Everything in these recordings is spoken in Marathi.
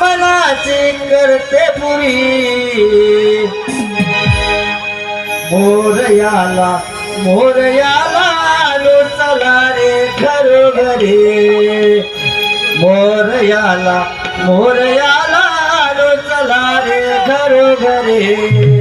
मनाची करते पुरी. मोरयाला मोरयाला लो चला रे घरोघरी. मोरयाला मोरयाला लो चला रे घरोघरी.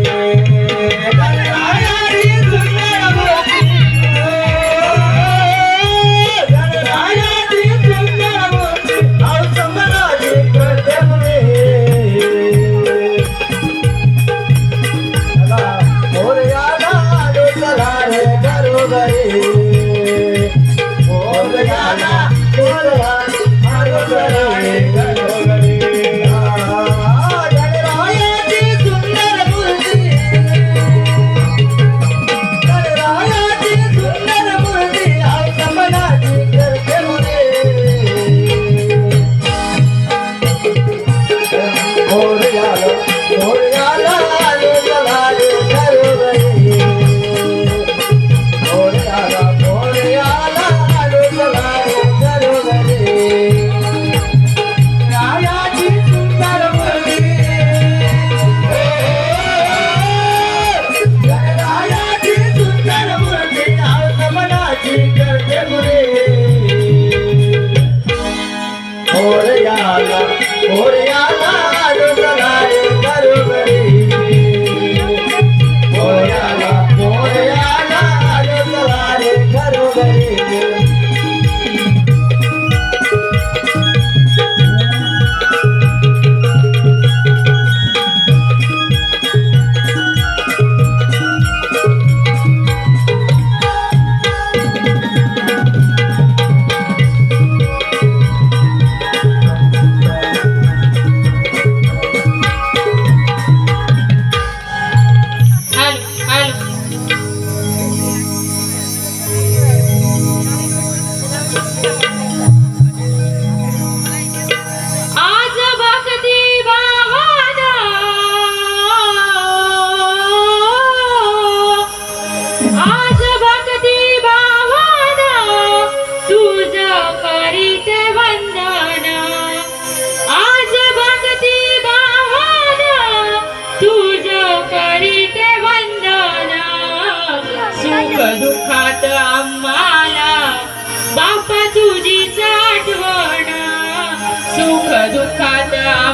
आला ओरे आला Yeah.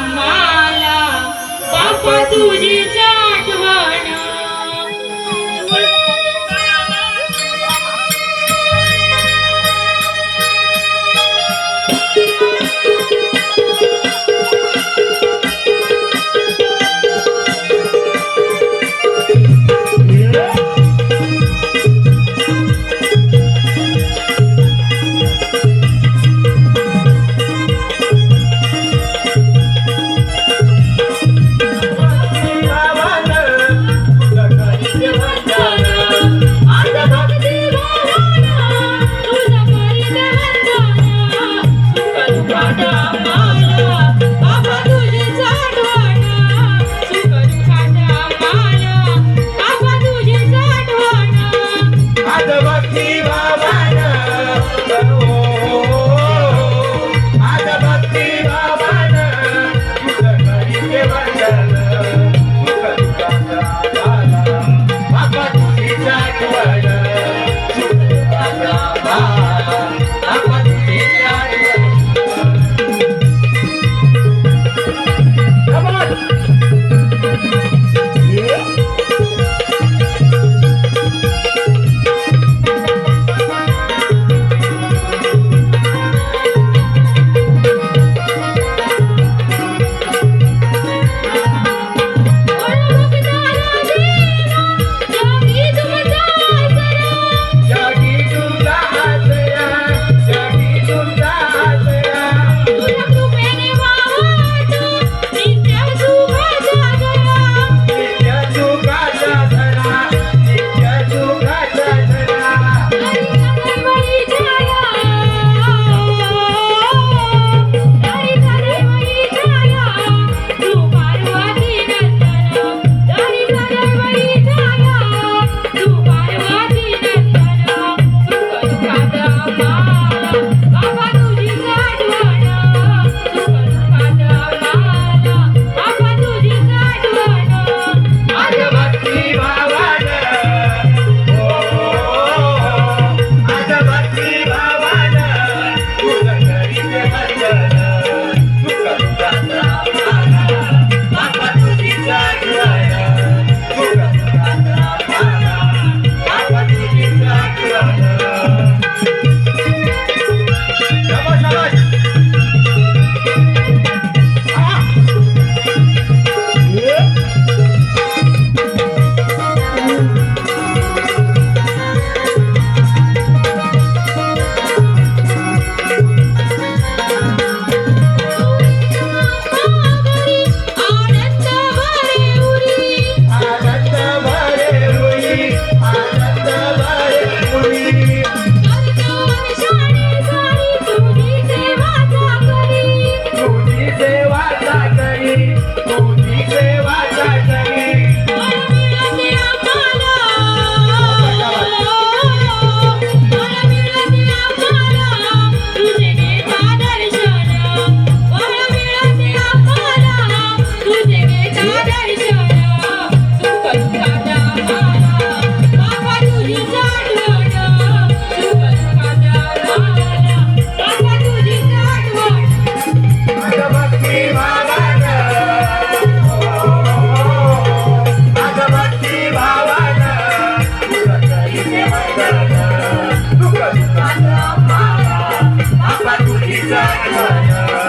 Apa tulisan saya